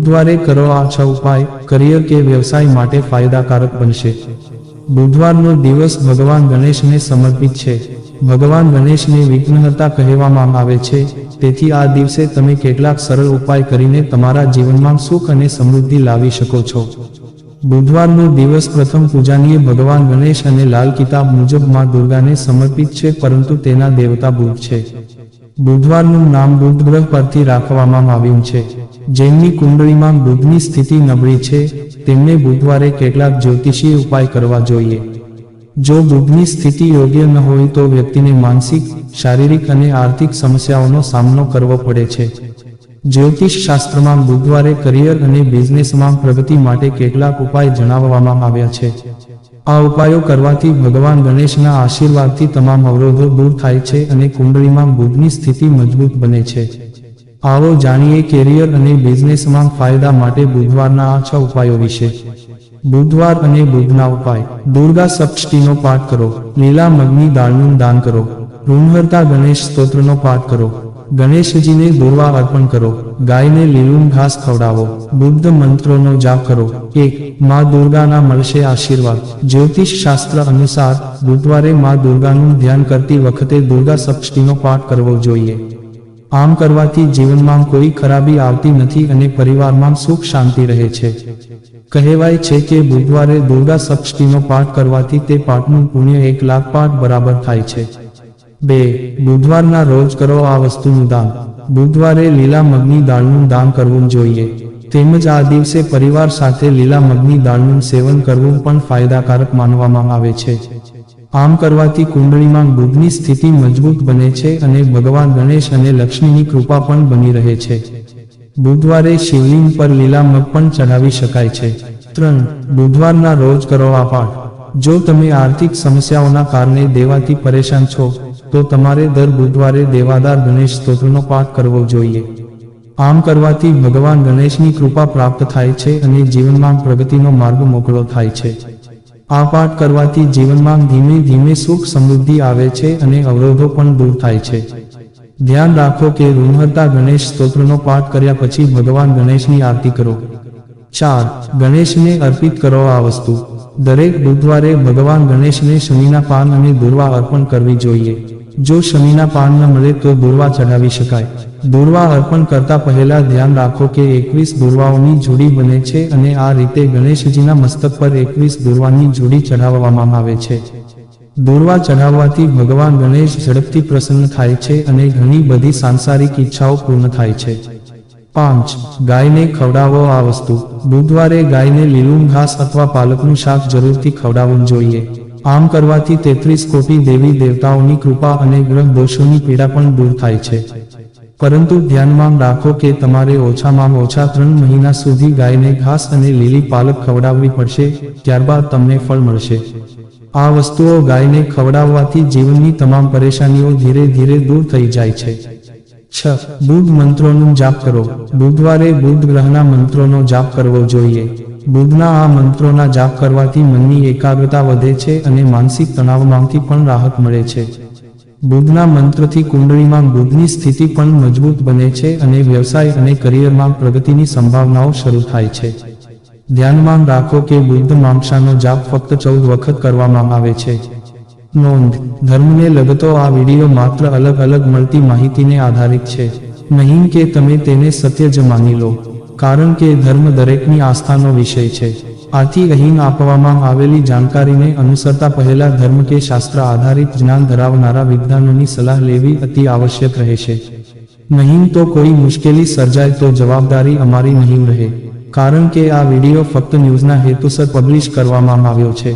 બુધવારે કરો આ છ ઉપાય. કરિયર કે વ્યવસાય માટે ફાયદાકારક બનશે. બુધવારનો દિવસ ભગવાન ગણેશને સમર્પિત છે. ભગવાન ગણેશને વિઘ્નહતા કહેવામાં આવે છે. તેથી આ દિવસે તમે કેટલાક સરળ ઉપાય કરીને તમારા જીવનમાં સુખ અને સમૃદ્ધિ લાવી શકો છો. બુધવારનો દિવસ પ્રથમ પૂજાનીય ભગવાન ગણેશ અને લાલ કિતાબ મુજબમાં દુર્ગાને સમર્પિત છે, પરંતુ તેના દેવતા બુધ છે. બુધવારનું નામ બુધ ગ્રહ પરથી રાખવામાં આવ્યું છે. જેમની કુંડળીમાં બુધની સ્થિતિ નબળી છે, તેમને બુધવારે કેટલાક જ્યોતિષીય ઉપાય કરવા જોઈએ. જો બુધની સ્થિતિ યોગ્ય ન હોય તો વ્યક્તિને માનસિક, શારીરિક અને આર્થિક સમસ્યાઓનો સામનો કરવો પડે છે. જ્યોતિષ શાસ્ત્રમાં બુધવારે કરિયર અને બિઝનેસમાં પ્રગતિ માટે કેટલાક ઉપાય જણાવવામાં આવ્યા છે. આ ઉપાયો કરવાથી ભગવાન ગણેશના આશીર્વાદથી તમામ અવરોધો દૂર થાય છે અને કુંડળીમાં બુધની સ્થિતિ મજબૂત બને છે. આવો જાણીએ કેરિયર અને બિઝનેસમાં ફાયદા માટે બુધવારના આ છ ઉપાયો વિશે. બુધવાર અને બુધના ઉપાય. દુર્ગા સપ્તષ્ટીનો પાઠ કરો. લીલા મગની દાળનું દાન કરો. ઋણહર્તા ગણેશ સ્તોત્રનો પાઠ કરો. ગણેશજીને દુર્વા અર્પણ કરો. ગાયને લીલું ઘાસ ખવડાવો. બુદ્ધ મંત્રોનો જાપ કરો. એક, માં દુર્ગાના મળશે આશીર્વાદ. જ્યોતિષ શાસ્ત્ર અનુસાર બુધવારે માં દુર્ગાનું ધ્યાન કરતી વખતે દુર્ગા સપ્તષ્ટીનો પાઠ કરવો જોઈએ. આમ કરવાથી જીવનમાં કોઈ ખરાબી આવતી નથી અને પરિવારમાં સુખ શાંતિ રહે છે. કહેવાય છે કે બુધવારે દુર્ગા સપ્તષ્ટીનો પાઠ કરવાથી તે પાઠનું પુણ્ય એક લાખ પાઠ બરાબર થાય છે. બે, બુધવારના રોજ કરો આ વસ્તુનું દાન. બુધવારે લીલા મગની દાળનું દાન કરવું જોઈએ. તેમજ આ દિવસે પરિવાર સાથે લીલા મગની દાળનું સેવન કરવું પણ ફાયદાકારક માનવામાં આવે છે. આમ કરવાથી કુંડળીમાં બુધની સ્થિતિ મજબૂત બને છે અને ભગવાન ગણેશ અને લક્ષ્મીની કૃપા પણ બની રહે છે. બુધવારે શિવલિંગ પર લીલા મગ પણ ચઢાવી શકાય છે. ત્રણ, બુધવારના રોજ કરવા પાઠ જો તમે આર્થિક સમસ્યાઓના કારણે દેવાથી પરેશાન છો, તો તમારે દર બુધવારે દેવાદાર ગણેશ સ્તોત્રનો પાઠ કરવો જોઈએ. આમ કરવાથી ભગવાન ગણેશની કૃપા પ્રાપ્ત થાય છે અને જીવનમાં પ્રગતિનો માર્ગ મોકળો થાય છે. આ પાઠ કરવાથી જીવનમાં ધીમે ધીમે સુખ સમૃદ્ધિ આવે છે અને અવરોધો પણ દૂર થાય છે. ધ્યાન રાખો કે રૂમહતા ગણેશ સ્તોત્રનો પાઠ કર્યા પછી ભગવાન ગણેશની આરતી કરો. ચાર, ગણેશને અર્પિત કરો આ વસ્તુ. દરેક બુધવારે ભગવાન ગણેશને શનિના પાન અને દુર્વા અર્પણ કરવી જોઈએ. જો શનિના પાન ન મળે તો દુર્વા ચઢાવી શકાય. દુર્વા અર્પણ કરતા પહેલા ધ્યાન રાખો કે એકવીસ દુર્વાઓની જોડી બને છે અને આ રીતે ગણેશજીના મસ્તક પર એકવીસ દુર્વાની જોડી ચઢાવવામાં આવે છે. દુર્વા ચઢાવવાથી ભગવાન ગણેશ ઝડપથી પ્રસન્ન થાય છે અને ઘણી બધી સાંસારિક ઈચ્છાઓ પૂર્ણ થાય છે. પાંચ, ગાયને ખવડાવો આ વસ્તુ. બુધવારે ગાયને લીલું ઘાસ અથવા પાલકનું શાક જરૂરથી ખવડાવવું જોઈએ. આમ કરવાથી તેત્રીસ કોટી દેવી દેવતાઓની કૃપા અને ગ્રહ દોષોની પીડા પણ દૂર થાય છે. પરંતુ ધ્યાનમાં રાખો કે તમારે ઓછામાં ઓછા ત્રણ મહિના સુધી ગાયને ઘાસ અને લીલી પાલક ખવડાવવી પડશે, ત્યારબાદ તમને ફળ મળશે. આ વસ્તુઓ ગાયને ખવડાવવાથી જીવનની તમામ પરેશાનીઓ ધીરે ધીરે દૂર થઈ જાય છે. છ. બુધ મંત્રોનું જાપ કરો. બુધવારે બુધ ગ્રહના મંત્રોનો જાપ કરવો જોઈએ. બુધના આ મંત્રોના જાપ કરવાથી મનની એકાગ્રતા વધે છે અને માનસિક તણાવમાંથી પણ રાહત મળે છે. બુદ્ધના મંત્રથી કુંડળીમાં બુદ્ધની સ્થિતિ પણ મજબૂત બને છે અને વ્યવસાય અને કરિયરમાં પ્રગતિની સંભાવનાઓ શરૂ થાય છે. ધ્યાનમાં રાખો કે બુદ્ધ માંસાનો જાપ ફક્ત ચૌદ વખત કરવામાં આવે છે. નોંધ, ધર્મને લગતો આ વીડિયો માત્ર અલગ અલગ મળતી માહિતીને આધારિત છે. નહીં કે તમે તેને સત્ય જ માની લો. કારણ કે ધર્મ દરેકની આસ્થાનો વિષય છે. આથી અહીં આપવામાં આવેલી જાણકારીને અનુસરતા પહેલા ધર્મ કે શાસ્ત્ર આધારિત જ્ઞાન ધરાવનારા વિદ્વાનોની સલાહ લેવી અતિ આવશ્યક રહેશે. નહીં તો કોઈ મુશ્કેલી સર્જાય તો જવાબદારી અમારી નહીં રહે. કારણ કે આ વીડિયો ફક્ત ન્યૂઝના હેતુસર પબ્લિશ કરવામાં આવ્યો છે.